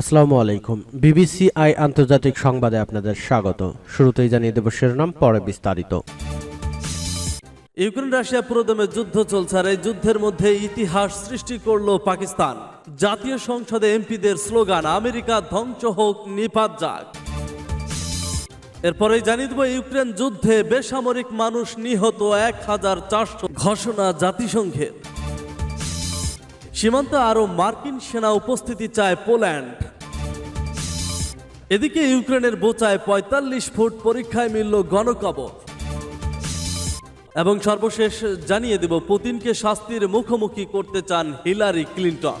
আসসালামু আলাইকুম। BBC I আন্তর্জাতিক সংবাদে আপনাদের স্বাগত। শুরুতেই জানিয়ে দেব শিরোনাম, পরে বিস্তারিত। ইউক্রেন রাশিয়া পুরোদমে যুদ্ধ চলছে আর এই যুদ্ধের মধ্যে ইতিহাস সৃষ্টি করল পাকিস্তান। জাতীয় সংসদে এমপিদের স্লোগান, আমেরিকা ধ্বংস হোক, নিপাত যাক। এরপরে জানিয়ে দেব ইউক্রেন যুদ্ধে বেসামরিক মানুষ নিহত এক হাজার চারশো ঘোষণা জাতিসংঘের। সীমান্তে আরও মার্কিন সেনা উপস্থিতি চায় পোল্যান্ড। এদিকে ইউক্রেনের বোচায় পঁয়তাল্লিশ ফুট পরীক্ষায় মিলল গণকবর। এবং সর্বশেষ জানিয়ে দেব, পুতিনকে শাস্তির মুখোমুখি করতে চান হিলারি ক্লিন্টন।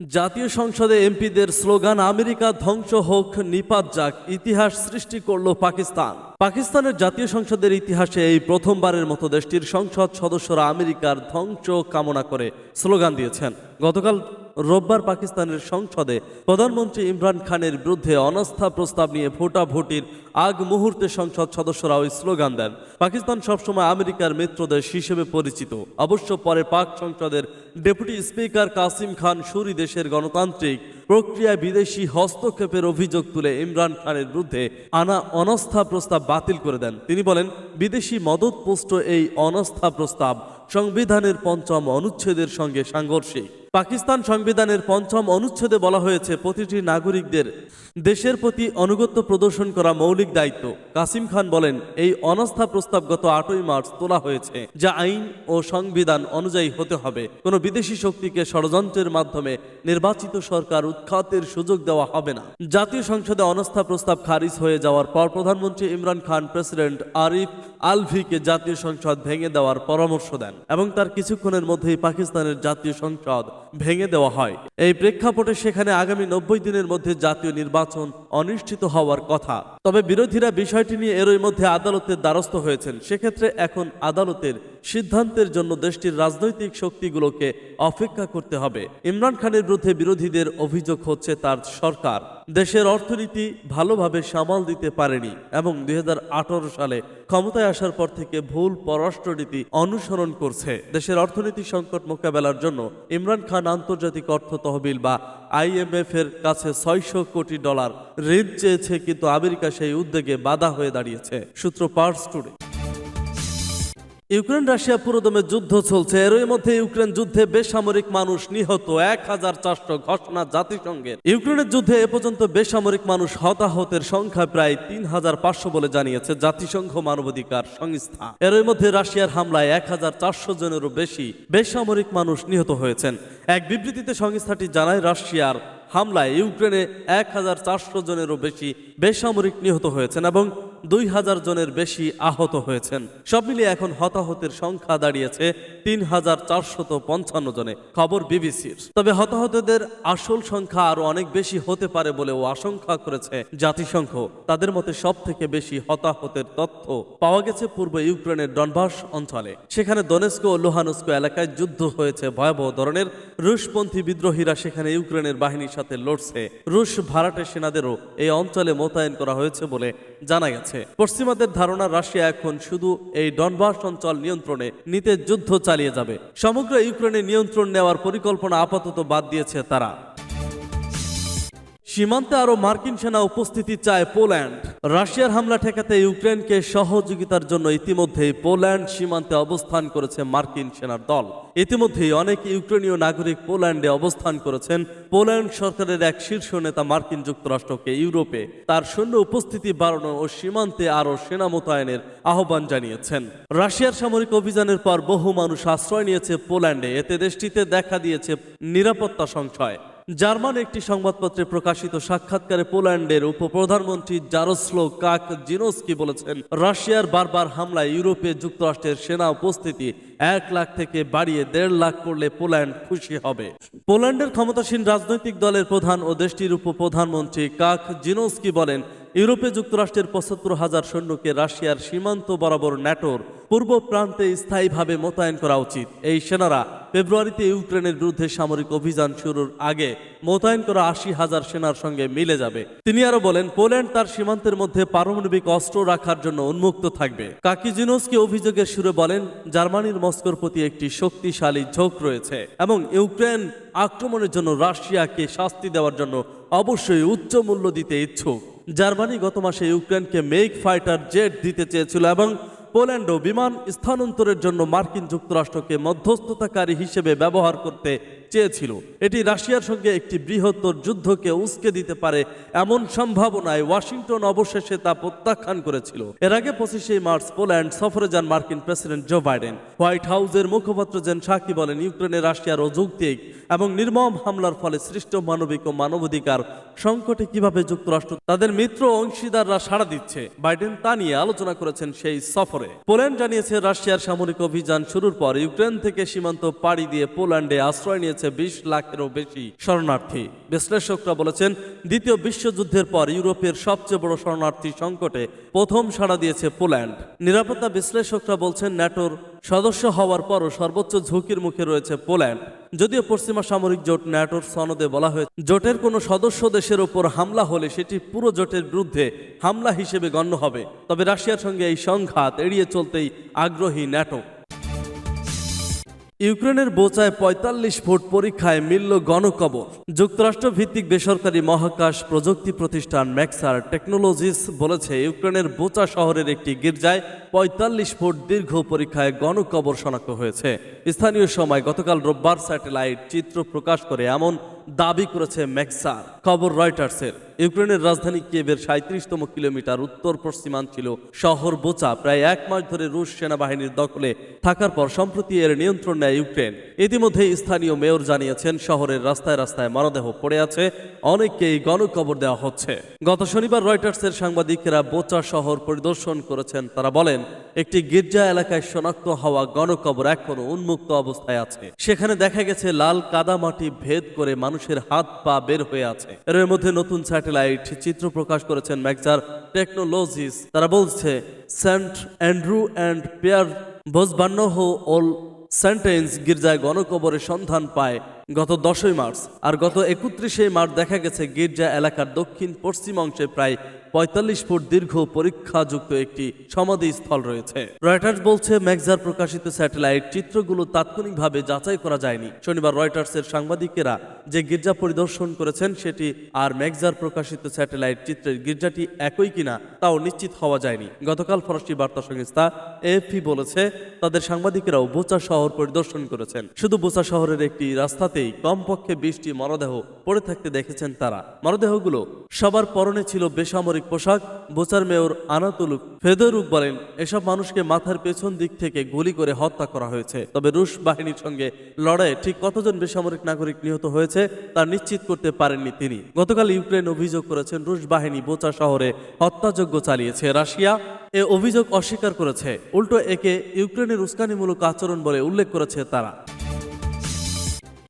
জাতীয় সংসদে এমপিদের স্লোগান, আমেরিকা ধ্বংস হোক, নিপাত যাক ইতিহাস সৃষ্টি করল পাকিস্তান। পাকিস্তানের জাতীয় সংসদের ইতিহাসে এই প্রথমবারের মতো দেশটির সংসদ সদস্যরা আমেরিকার ধ্বংস কামনা করে স্লোগান দিয়েছেন। গতকাল রোববার পাকিস্তানের সংসদে প্রধানমন্ত্রী ইমরান খানের বিরুদ্ধে অনাস্থা প্রস্তাব নিয়ে ভোটাভুটির আগ মুহূর্তে সংসদ সদস্যরা ওই স্লোগান দেন। পাকিস্তান সবসময় আমেরিকার মিত্রদেশ হিসেবে পরিচিত। অবশ্য পরে পাক সংসদের ডেপুটি স্পিকার কাসিম খান সুরি দেশের গণতান্ত্রিক প্রক্রিয়ায় বিদেশি হস্তক্ষেপের অভিযোগ তুলে ইমরান খানের বিরুদ্ধে আনা অনাস্থা প্রস্তাব বাতিল করে দেন। তিনি বলেন, বিদেশি মদত মদতপুষ্ট এই অনাস্থা প্রস্তাব সংবিধানের পঞ্চম অনুচ্ছেদের সঙ্গে সাংঘর্ষিক। পাকিস্তান সংবিধানের পঞ্চম অনুচ্ছেদে বলা হয়েছে, প্রতিটি নাগরিকদের দেশের প্রতি আনুগত্য প্রদর্শন করা মৌলিক দায়িত্ব। কাসিম খান বলেন, এই অনাস্থা প্রস্তাব গত আটই মার্চ তোলা হয়েছে, যা আইন ও সংবিধান অনুযায়ী হতে হবে। কোনো বিদেশি শক্তিকে ষড়যন্ত্রের মাধ্যমে নির্বাচিত সরকার উৎখাতের সুযোগ দেওয়া হবে না। জাতীয় সংসদে অনাস্থা প্রস্তাব খারিজ হয়ে যাওয়ার পর প্রধানমন্ত্রী ইমরান খান প্রেসিডেন্ট আরিফ আলভিকে জাতীয় সংসদ ভেঙে দেওয়ার পরামর্শ দেন এবং তার কিছুক্ষণের মধ্যেই পাকিস্তানের জাতীয় সংসদ ভেঙে দেওয়া হয়। এই প্রেক্ষাপটে সেখানে আগামী নব্বই দিনের মধ্যে জাতীয় নির্বাচন অনিশ্চিত হওয়ার কথা। তবে বিরোধীরা বিষয়টি নিয়ে এরই মধ্যে আদালতের দ্বারস্থ হয়েছেন। সেক্ষেত্রে এখন আদালতের সিদ্ধান্তের জন্য দেশটির রাজনৈতিক শক্তিগুলোকে অপেক্ষা করতে হবে। ইমরান খানের বিরুদ্ধে বিরোধীদের অভিযোগ হচ্ছে তার সরকার। দেশের অর্থনীতি ভালোভাবে সামাল দিতে পারেনি এবং দুই সালে ক্ষমতায় আসার পর থেকে ভুল পররাষ্ট্রনীতি অনুসরণ করছে। দেশের অর্থনীতি সংকট মোকাবেলার জন্য ইমরান খান আন্তর্জাতিক অর্থ তহবিল বা আইএমএফ এর কাছে ছয়শো কোটি ডলার ঋণ চেয়েছে, কিন্তু আমেরিকা সেই উদ্যোগে বাধা হয়ে দাঁড়িয়েছে। সূত্র পার্স টুডে ইউক্রেন, রাশিয়া পুরোদমে যুদ্ধ চলছে। এরই মধ্যে ইউক্রেন যুদ্ধে বেসামরিক মানুষ নিহত। এক হাজার চারশো ঘোষণা জাতিসংঘের। ইউক্রেনের যুদ্ধে এ পর্যন্ত বেসামরিক মানুষ হতাহতের সংখ্যা প্রায় তিন হাজার পাঁচশো বলে জানিয়েছে জাতিসংঘ মানবাধিকার সংস্থা। এরই মধ্যে রাশিয়ার হামলায় এক হাজার চারশো জনেরও বেশি বেসামরিক মানুষ নিহত হয়েছেন। এক বিবৃতিতে সংস্থাটি জানায়, রাশিয়ার হামলায় ইউক্রেনে এক হাজার চারশো জনেরও বেশি বেসামরিক নিহত হয়েছেন এবং দুই হাজার জনের বেশি আহত হয়েছেন। সব মিলিয়ে এখন হতাহতের সংখ্যা দাঁড়িয়েছে তিন হাজার চারশত পঞ্চান্ন জনে, খবর বিবিসির। তবে হতাহতদের আসল সংখ্যা আরও অনেক বেশি হতে পারে বলেও আশঙ্কা করেছে জাতিসংঘ। তাদের মতে সব থেকে বেশি হতাহতের তথ্য পাওয়া গেছে পূর্ব ইউক্রেনের ডনবাস অঞ্চলে। সেখানে দনেস্কো ও লোহানস্কো এলাকায় যুদ্ধ হয়েছে ভয়াবহ ধরনের। রুশপন্থী বিদ্রোহীরা সেখানে ইউক্রেনের বাহিনীর সাথে লড়ছে। রুশ ভাড়াটে সেনাদেরও এই অঞ্চলে মোতায়েন করা হয়েছে বলে জানা গেছে। পশ্চিমাদের ধারণা, রাশিয়া এখন শুধু এই ডনবাস অঞ্চল নিয়ন্ত্রণে নিতে যুদ্ধ চালিয়ে যাবে। সমগ্র ইউক্রেনে নিয়ন্ত্রণ নেওয়ার পরিকল্পনা আপাতত বাদ দিয়েছে তারা। সীমান্তে আরও মার্কিন সেনা উপস্থিতি চায় পোল্যান্ড। রাশিয়ার হামলা ঠেকাতে ইউক্রেনকে সহযোগিতার জন্য ইতিমধ্যে পোল্যান্ড সীমান্তে অবস্থান করেছে মার্কিন সেনার দল। ইতিমধ্যেই অনেক ইউক্রেনীয় নাগরিক পোল্যান্ডে অবস্থান করেছেন। পোল্যান্ড সরকারের এক শীর্ষ নেতা মার্কিন যুক্তরাষ্ট্রকে ইউরোপে তার সৈন্য উপস্থিতি বাড়ানো ও সীমান্তে আরও সেনা মোতায়েনের আহ্বান জানিয়েছেন। রাশিয়ার সামরিক অভিযানের পর বহু মানুষ আশ্রয় নিয়েছে পোল্যান্ডে। এতে দেশটিতে দেখা দিয়েছে নিরাপত্তা সংশয়। জার্মান একটি সংবাদপত্রে প্রকাশিত সাক্ষাৎকারে পোল্যান্ডের উপপ্রধানমন্ত্রী জারোস্লো কাক জিনোস্কি বলেছেন, রাশিয়ার বারবার হামলায় ইউরোপে যুক্তরাষ্ট্রের সেনা উপস্থিতি এক লাখ থেকে বাড়িয়ে দেড় লাখ করলে পোল্যান্ড খুশি হবে। পোল্যান্ডের ক্ষমতাসীন রাজনৈতিক দলের প্রধান ও দেশটির উপপ্রধানমন্ত্রী কাক জিনোস্কি বলেন, ইউরোপে যুক্তরাষ্ট্রের পঁচাত্তর হাজার সৈন্যকে রাশিয়ার সীমান্ত বরাবর ন্যাটোর পূর্ব প্রান্তে স্থায়ীভাবে মোতায়েন করা উচিত। এই সেনারা ফেব্রুয়ারিতে ইউক্রেনের বিরুদ্ধে সামরিক অভিযান শুরুর আগে মোতায়েন করা আশি হাজার সেনার সঙ্গে মিলে যাবে। তিনি আরও বলেন, পোল্যান্ড তার সীমান্তের মধ্যে পারমাণবিক অস্ত্র রাখার জন্য উন্মুক্ত থাকবে। কাকিজিনোসকে অভিযোগের সুরে বলেন, জার্মানির মস্কোর প্রতি একটি শক্তিশালী ঝোঁক রয়েছে এবং ইউক্রেন আক্রমণের জন্য রাশিয়াকে শাস্তি দেওয়ার জন্য অবশ্যই উচ্চ মূল্য দিতে ইচ্ছুক। জার্মানি গত মাসে ইউক্রেনকে মেক ফাইটার জেট দিতে চেয়েছিল এবং পোল্যান্ডও বিমান স্থানান্তরের জন্য মার্কিন যুক্তরাষ্ট্রকে মধ্যস্থতাকারী হিসেবে ব্যবহার করতে চেয়েছিল। এটি রাশিয়ার সঙ্গে একটি বৃহত্তর যুদ্ধকে উস্কে দিতে পারে এমন সম্ভাবনায় ওয়াশিংটন অবশেষে তা প্রত্যাখ্যান করেছিল। এর আগে পঁচিশে মার্চ পোল্যান্ড সফরে যান মার্কিন প্রেসিডেন্ট জো বাইডেন। হোয়াইট হাউসের মুখপাত্র জেন সাকি বলেন, ইউক্রেনে রাশিয়ার অযৌক্তিক এবং নির্মম হামলার ফলে সৃষ্ট মানবিক ও মানবাধিকার সংকটে কীভাবে যুক্তরাষ্ট্র তাদের মিত্র অংশীদাররা সাড়া দিচ্ছে, বাইডেন তা নিয়ে আলোচনা করেছেন সেই সফরে। পোল্যান্ড জানিয়েছে, রাশিয়ার সামরিক অভিযান শুরুর পর ইউক্রেন থেকে সীমান্ত পাড়ি দিয়ে পোল্যান্ডে আশ্রয় নিয়েছে বিশ লাখেরও বেশি শরণার্থী। বিশ্লেষকরা বলেছেন, দ্বিতীয় বিশ্বযুদ্ধের পর ইউরোপের সবচেয়ে বড় শরণার্থী সংকটে প্রথম সাড়া দিয়েছে পোল্যান্ড। নিরাপত্তা বিশ্লেষকরা বলছেন, ন্যাটোর সদস্য হওয়ার পরও সর্বোচ্চ ঝুঁকির মুখে রয়েছে পোল্যান্ড। যদিও পশ্চিমা সামরিক জোট ন্যাটোর সনদে বলা হয়েছে, জোটের কোনো সদস্য দেশের ওপর হামলা হলে সেটি পুরো জোটের বিরুদ্ধে হামলা হিসেবে গণ্য হবে। তবে রাশিয়ার সঙ্গে এই সংঘাত এড়িয়ে চলতেই আগ্রহী ন্যাটো। ইউক্রেনের বোচায় পঁয়তাল্লিশ ফুট পরীক্ষায় মিলল গণকবর। যুক্তরাষ্ট্র ভিত্তিক বেসরকারি মহাকাশ প্রযুক্তি প্রতিষ্ঠান ম্যাক্সার টেকনোলজিস বলেছে, ইউক্রেনের বোচা শহরের একটি গির্জায় পঁয়তাল্লিশ ফুট দীর্ঘ পরীক্ষায় গণকবর শনাক্ত হয়েছে। স্থানীয় সময় গতকাল রোববার স্যাটেলাইট চিত্র প্রকাশ করে এমন দাবি করেছে ম্যাক্সার। খবর রয়টার্সের। ইউক্রেনের রাজধানী কিয়েভের সাঁত্রিশতম কিলোমিটার উত্তর পশ্চিমাঞ্চল শহর বোচা প্রায় এক মাস ধরে রুশ সেনাবাহিনীর দখলে থাকার পর সম্প্রতি এর নিয়ন্ত্রণ নেয় ইউক্রেন। ইতিমধ্যে স্থানীয় মেয়র জানিয়েছেন, শহরের রাস্তায় রাস্তায় মরদেহ পড়ে আছে, অনেককেই গণকবর দেওয়া হচ্ছে। গত শনিবার রয়টার্সের সাংবাদিকেরা বোচা শহর পরিদর্শন করেছেন। তারা বলেন, একটি গির্জা এলাকায় শনাক্ত হওয়া গণকবর এখনও উন্মুক্ত অবস্থায় আছে। সেখানে দেখা গেছে, লাল কাদামাটি ভেদ করে মানুষের হাত পা বের হয়ে আছে। এর মধ্যে নতুন স্যাটেলাইট চিত্র প্রকাশ করেছেন ম্যাকজার টেকনোলজিস। তারা বলছে, সেন্ট অ্যান্ড্রু অ্যান্ড পেয়ার বোসবান্ন ওল সেন্টেন্স গির্জায় গণকবরের সন্ধান পায় গত দশই মার্চ। আর গত একত্রিশে মার্চ দেখা গেছে গির্জা এলাকার দক্ষিণ পশ্চিম অংশে প্রায় পঁয়তাল্লিশ ফুট দীর্ঘ পরীক্ষাযুক্ত একটি সমাধি স্থল রয়েছে। রয়টার্স বলছে, ম্যাকজার প্রকাশিত স্যাটেলাইট চিত্রগুলো তাৎক্ষণিকভাবে যাচাই করা যায়নি। শনিবার রয়টার্সের সাংবাদিকেরা যে গির্জা পরিদর্শন করেছেন, সেটি আর ম্যাকজার প্রকাশিত স্যাটেলাইট চিত্রের গির্জাটি একই কিনা তাও নিশ্চিত হওয়া যায়নি। গতকাল ফরাসি বার্তা সংস্থা এএফপি বলেছে, তাদের সাংবাদিকেরাও বোচা শহর পরিদর্শন করেছেন। শুধু বোচা শহরের একটি রাস্তাতেই কমপক্ষে বিশটি মরদেহ পড়ে থাকতে দেখেছেন তারা। মরদেহগুলো সবার পরনে ছিল বেসামরিক পোশাক বোচার মেয়র আনাতুলুক ফেদরুক বলেন, এসব মানুষকে মাথার পেছন দিক থেকে গুলি করে হত্যা করা হয়েছে। তবে রুশ বাহিনীর সঙ্গে লড়াইয়ে ঠিক কতজন বেসামরিক নাগরিক নিহত হয়েছে তা নিশ্চিত করতে পারেননি তিনি। গতকাল ইউক্রেন অভিযোগ করেছেন, রুশ বাহিনী বোচা শহরে হত্যাযজ্ঞ চালিয়েছে। রাশিয়া এ অভিযোগ অস্বীকার করেছে। উল্টো একে ইউক্রেনের উস্কানিমূলক আচরণ বলে উল্লেখ করেছে তারা।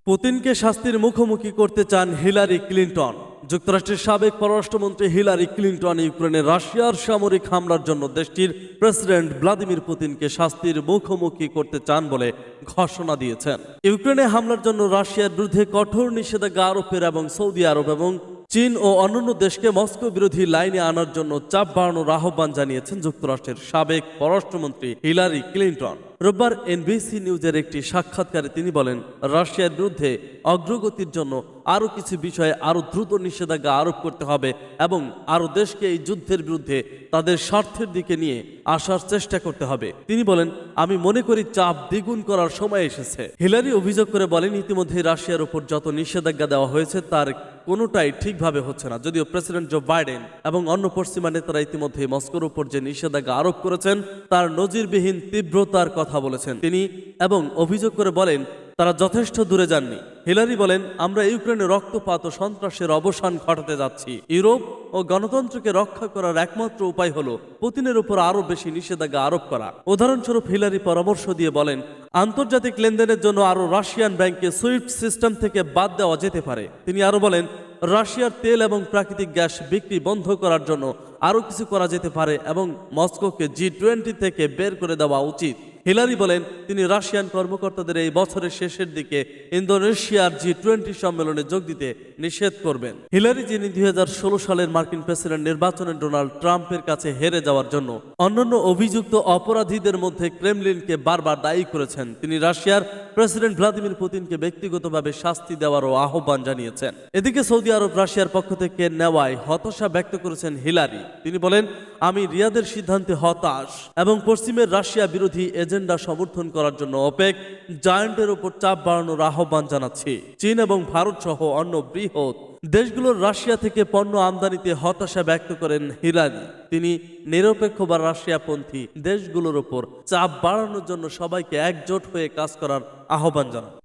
পুতিনকে শাস্তির মুখোমুখি করতে চান হিলারি ক্লিন্টন। যুক্তরাষ্ট্রের সাবেক পররাষ্ট্রমন্ত্রী হিলারি ক্লিন্টন ইউক্রেনে রাশিয়ার সামরিক হামলার জন্য দেশটির প্রেসিডেন্ট ভ্লাদিমির পুতিনকে শাস্তির মুখোমুখি করতে চান বলে ঘোষণা দিয়েছেন। ইউক্রেনে হামলার জন্য রাশিয়ার বিরুদ্ধে কঠোর নিষেধাজ্ঞা আরোপের এবং সৌদি আরব এবং চীন ও অন্যান্য দেশকে মস্কো বিরোধী লাইনে আনার জন্য চাপ বাড়ানোর আহ্বান জানিয়েছেন যুক্তরাষ্ট্রের সাবেক পররাষ্ট্রমন্ত্রী হিলারি ক্লিন্টন। রোববার এনবিসি নিউজের একটি সাক্ষাৎকারে তিনি বলেন, রাশিয়ার বিরুদ্ধে অগ্রগতির জন্য আরও কিছু বিষয়ে আরও দ্রুত নিষেধাজ্ঞা আরোপ করতে হবে এবং আরও দেশকে এই যুদ্ধের বিরুদ্ধে তাদের স্বার্থের দিকে নিয়ে আসার চেষ্টা করতে হবে। তিনি বলেন, আমি মনে করি চাপ দ্বিগুণ করার সময় এসেছে। হিলারি অভিযোগ করে বলেন ইতিমধ্যে রাশিয়ার উপর যত নিষেধাজ্ঞা দেওয়া হয়েছে তার কোনোটাই ঠিকভাবে হচ্ছে না। যদিও প্রেসিডেন্ট জো বাইডেন এবং অন্য পশ্চিমা নেতারা ইতিমধ্যে মস্কোর উপর যে নিষেধাজ্ঞা আরোপ করেছেন, তার নজিরবিহীন তীব্রতার কথা বলেছেন তিনি এবং অভিযোগ করে বলেন, তারা যথেষ্ট দূরে যাননি। হিলারি বলেন, আমরা ইউক্রেনে রক্তপাত ও সন্ত্রাসের অবসান ঘটাতে যাচ্ছি। ইউরোপ ও গণতন্ত্রকে রক্ষা করার একমাত্র উপায় হলো পুতিনের উপর আরও বেশি নিষেধাজ্ঞা আরোপ করা। উদাহরণস্বরূপ হিলারি পরামর্শ দিয়ে বলেন, আন্তর্জাতিক লেনদেনের জন্য আরও রাশিয়ান ব্যাংকে সুইফট সিস্টেম থেকে বাদ দেওয়া যেতে পারে। তিনি আরও বলেন, রাশিয়ার তেল এবং প্রাকৃতিক গ্যাস বিক্রি বন্ধ করার জন্য আরও কিছু করা যেতে পারে এবং মস্কোকে জি টোয়েন্টি থেকে বের করে দেওয়া উচিত। হিলারি বলেন, তিনি রাশিয়ান কর্মকর্তাদের এই বছরের শেষের দিকে ইন্দোনেশিয়ার জি টোয়েন্টি সম্মেলনে যোগ দিতে নিষেধ করবেন। হিলারি, যিনি দুই সালের মার্কিন প্রেসিডেন্ট নির্বাচনে ডোনাল্ড ট্রাম্পের কাছে হেরে যাওয়ার জন্য অন্যান্য অভিযুক্ত অপরাধীদের মধ্যে ক্রেমলিনকে বারবার দায়ী করেছেন, তিনি রাশিয়ার প্রেসিডেন্ট ভ্লাদিমির পুতিনকে ব্যক্তিগতভাবে শাস্তি দেওয়ারও আহ্বান জানিয়েছেন। এদিকে সৌদি আরব, রাশিয়ার পক্ষ থেকে নেওয়ায় হতাশা ব্যক্ত করেছেন হিলারি। তিনি বলেন, আমি রিয়াদের সিদ্ধান্তে হতাশ এবং পশ্চিমের রাশিয়া বিরোধী এজেন্ডা সমর্থন করার জন্য অপেক জায়ান্টের উপর চাপ বাড়ানোর আহ্বান জানাচ্ছি। চীন এবং ভারত সহ অন্য বৃহৎ দেশগুলোর রাশিয়া থেকে পণ্য আমদানিতে হতাশা ব্যক্ত করেন হিলারি। তিনি নিরপেক্ষ বা রাশিয়াপন্থী দেশগুলোর ওপর চাপ বাড়ানোর জন্য সবাইকে একজোট হয়ে কাজ করার আহ্বান জানান।